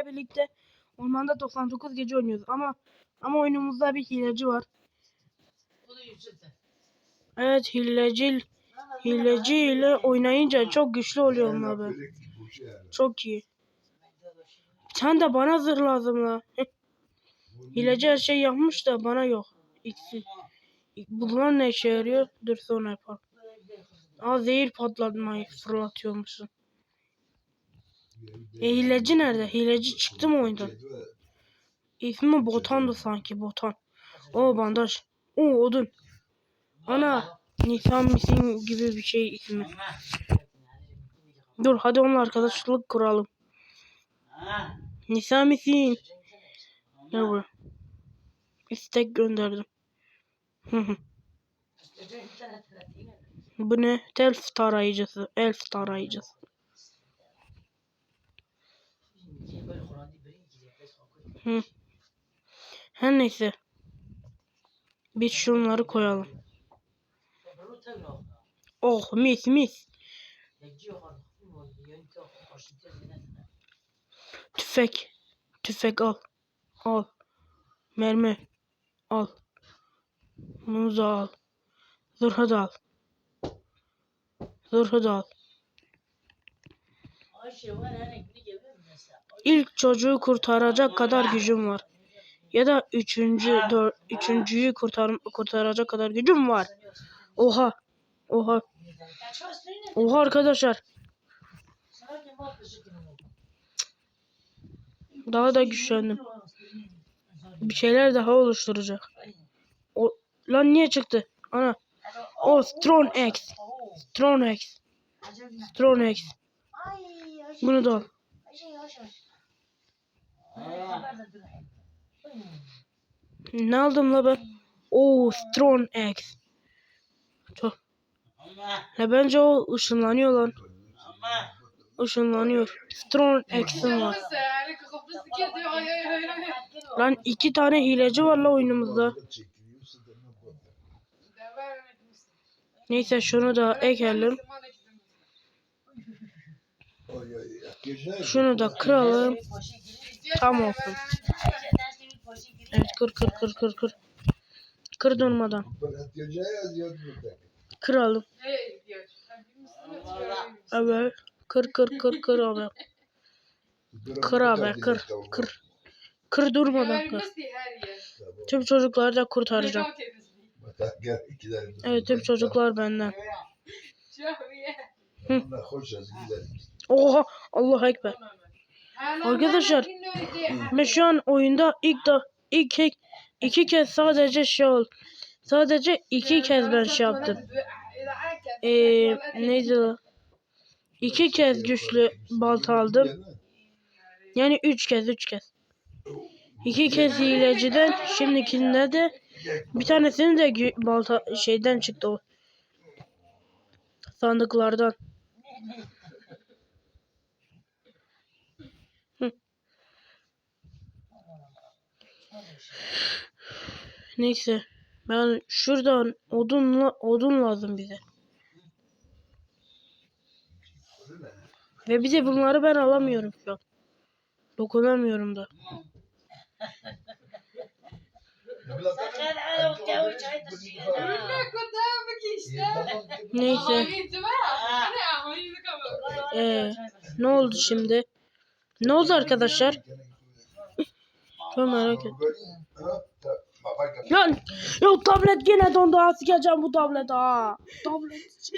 sizlerle birlikte Ormanda 99 gece oynuyoruz ama ama oyunumuzda bir hileci var. Evet hileci hileci ile oynayınca çok güçlü oluyor onlar be. Çok iyi. Sen de bana zırh lazım la. Hileci her şey yapmış da bana yok. İkisi. Bunlar ne işe yarıyor? Dur sonra yapalım. Aa zehir patlatmayı fırlatıyormuşsun. E hileci nerede? Hileci çıktı mı oyundan? İsmi Botan'dı sanki Botan. O bandaj. O odun. Ana Nisan misin gibi bir şey ismi. Dur hadi onunla arkadaşlık kuralım. Nisan misin? Gel buraya. İstek gönderdim. Bu ne? Elf tarayıcısı. Elf tarayıcısı. Hı. Her neyse. Biz şunları koyalım. Oh mis mis. Tüfek. Tüfek al. Al. Mermi. Al. Bunu da al. Zırhı da al. Zırhı da al. İlk çocuğu kurtaracak kadar gücüm var. Ya da üçüncü, dör, üçüncüyü kurtar, kurtaracak kadar gücüm var. Oha. Oha. Oha arkadaşlar. Daha da güçlendim. Bir şeyler daha oluşturacak. O, lan niye çıktı? Ana. O Strong X. Strong X. Strong X. Bunu da al. Ne aldım la ben? Oo Strong X. Çok. Ya bence o ışınlanıyor lan. Işınlanıyor. Strong X'im var. Lan iki tane hileci var la oyunumuzda. Neyse şunu da ekelim. Şunu da kıralım. Tam olsun. Evet kır kır kır kır kır. Kır durmadan. Kıralım. Evet. Kır kır kır kır abi. Kır abi kır kır. Kır durmadan kır. Tüm çocukları da kurtaracağım. Evet tüm çocuklar benden. Oha Allah ekber. Arkadaşlar, Ben şu an oyunda ilk da ilk iki kez sadece şey ol. Sadece iki kez ben şey yaptım. Eee neydi? İki kez güçlü balta aldım. Yani üç kez üç kez. İki kez hileciden şimdikinde de bir tanesini de balta şeyden çıktı o. Sandıklardan. Neyse. Ben şuradan odunla odun lazım bize. Ve bir de bunları ben alamıyorum şu an. Dokunamıyorum da. Neyse. Ee, ne oldu şimdi? Ne oldu arkadaşlar? Ben merak ettim. Ya, ya tablet gene dondu ha sikeceğim bu tablet ha. Tablet.